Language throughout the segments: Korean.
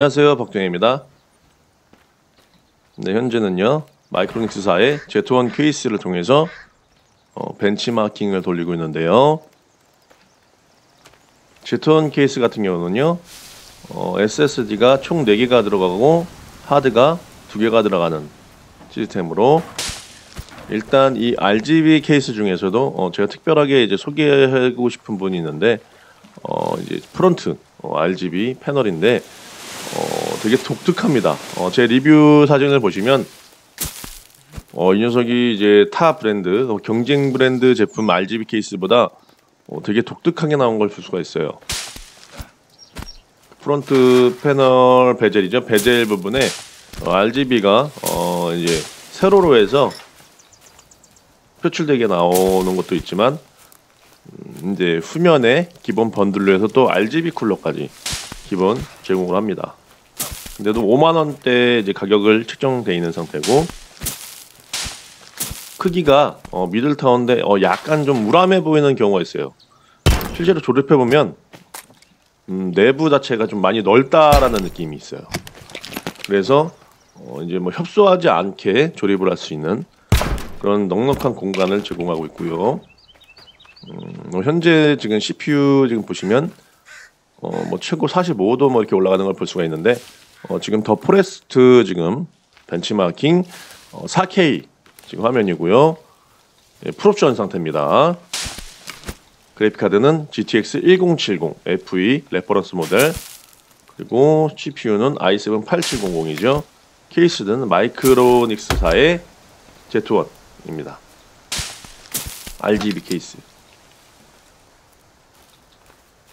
안녕하세요 박정혜입니다. 네, 현재는요 마이크로닉스사의 Z1 케이스를 통해서 어, 벤치마킹을 돌리고 있는데요. Z1 케이스 같은 경우는요 어, SSD가 총 4개가 들어가고 하드가 2개가 들어가는 시스템으로 일단 이 RGB 케이스 중에서도 어, 제가 특별하게 이제 소개하고 싶은 분이 있는데 어, 이제 프론트 어, RGB 패널인데 어, 되게 독특합니다. 어, 제 리뷰 사진을 보시면 어, 이 녀석이 이제 타 브랜드, 어, 경쟁 브랜드 제품 RGB 케이스보다 어, 되게 독특하게 나온 걸 볼 수가 있어요. 프론트 패널 베젤이죠. 베젤 부분에 어, RGB가 어, 이제 세로로 해서 표출되게 나오는 것도 있지만 음, 이제 후면에 기본 번들로 해서 또 RGB 쿨러까지 기본 제공을 합니다. 근데도 5만 원대 이제 가격을 책정돼 있는 상태고 크기가 어, 미들타운인데 어, 약간 좀 우람해 보이는 경우가 있어요. 실제로 조립해 보면 음, 내부 자체가 좀 많이 넓다라는 느낌이 있어요. 그래서 어, 이제 뭐 협소하지 않게 조립을 할 수 있는 그런 넉넉한 공간을 제공하고 있고요. 음, 뭐 현재 지금 CPU 지금 보시면 어, 뭐 최고 45도 뭐 이렇게 올라가는 걸 볼 수가 있는데 어, 지금 더 포레스트 지금 벤치마킹 어, 4K 지금 화면이고요. 예, 풀옵션 상태입니다. 그래픽 카드는 GTX 1070 FE 레퍼런스 모델 그리고 CPU는 i7 8700이죠. 케이스는 마이크로닉스사의 Z1입니다. RGB 케이스.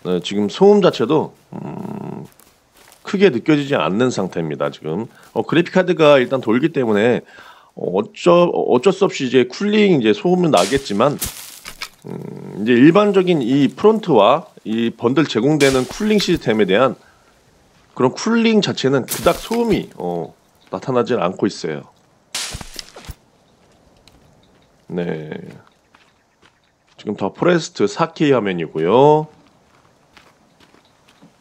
네, 지금 소음 자체도 음, 크게 느껴지지 않는 상태입니다. 지금 어, 그래픽 카드가 일단 돌기 때문에 어, 어쩔 어쩔 수 없이 이제 쿨링 이제 소음은 나겠지만 음, 이제 일반적인 이 프론트와 이 번들 제공되는 쿨링 시스템에 대한 그런 쿨링 자체는 그닥 소음이 어, 나타나질 않고 있어요. 네. 지금 더 포레스트 4K 화면이고요.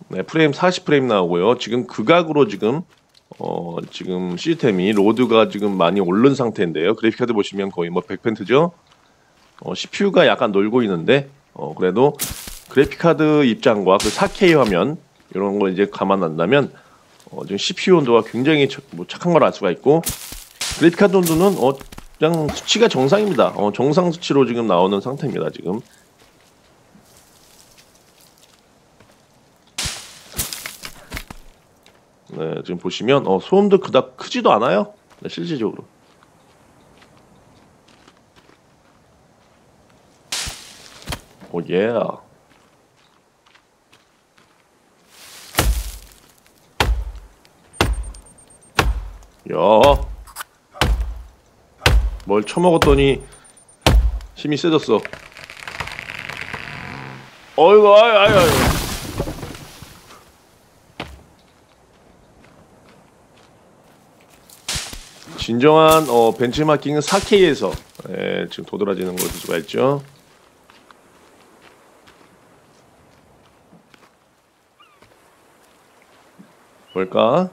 네, 프레임 40프레임 나오고요. 지금 극악으로 지금 어, 지금 시스템이 로드가 지금 많이 오른 상태인데요. 그래픽 카드 보시면 거의 뭐 100%죠. 어, CPU가 약간 놀고 있는데 어, 그래도 그래픽 카드 입장과 그 4K 화면 이런 거 이제 감안한다면 어, 지금 CPU 온도가 굉장히 저, 뭐 착한 걸 알 수가 있고 그래픽 카드 온도는 어, 그냥 수치가 정상입니다. 어, 정상 수치로 지금 나오는 상태입니다. 지금 네, 지금 보시면 어, 소음도 그닥 크지도 않아요. 네, 실질적으로. 오 예. 야. 뭘 처먹었더니 힘이 세졌어. 어이구, 아유, 아유, 아유. 진정한 어, 벤치마킹은 4K에서 예, 지금 도드라지는 걸볼 수가 있죠. 뭘까?